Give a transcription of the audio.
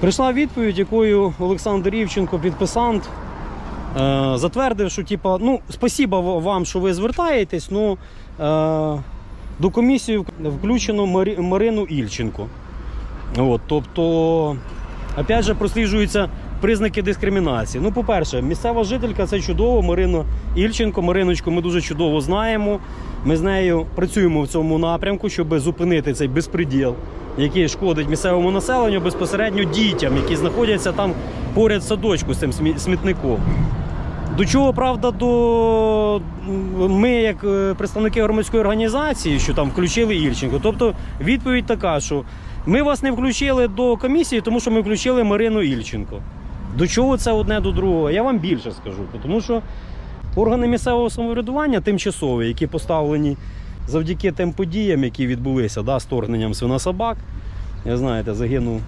Прийшла відповідь, якою Олександр Івченко, підписант, е, затвердив, що типа, ну, спасіба вам, що ви звертаєтесь, ну е, до комісії включено Марину Ільченко. От, тобто, опять же, просліджуються признаки дискримінації. Ну, по-перше, місцева жителька це чудово, Марина Ільченко. Мариночку ми дуже чудово знаємо. Ми з нею працюємо в цьому напрямку, щоб зупинити цей безпреділ, який шкодить місцевому населенню безпосередньо дітям, які знаходяться там поряд садочку з цим смітником. До чого, правда, до ми, як е, представники громадської організації, що там включили Ільченко. Тобто відповідь така, що ми вас не включили до комісії, тому що ми включили Марину Ільченко. До чого це одне до другого? Я вам більше скажу, тому що органи місцевого самоврядування тимчасові, які поставлені завдяки тим подіям, які відбулися, да, з торгненням свинособак, знаєте, загинув